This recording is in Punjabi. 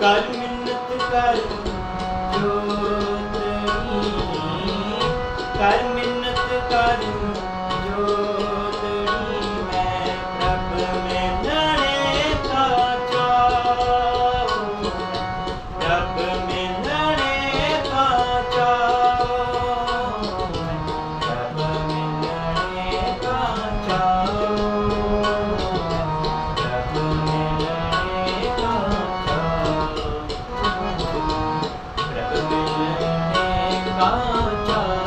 ਕਰ ਮਿੰਨਤ ਕਰ ਜੋਤਨੀ ਕਰ ਮਿੰਨਤ ਕਰ ਜੋਤਨੀ ਮੈਂ ਪ੍ਰਭ ਮੈਂ ਨਰੇ ਤਾ ਚਾਉ। ਪ੍ਰਭ ਕਾ ਚਾ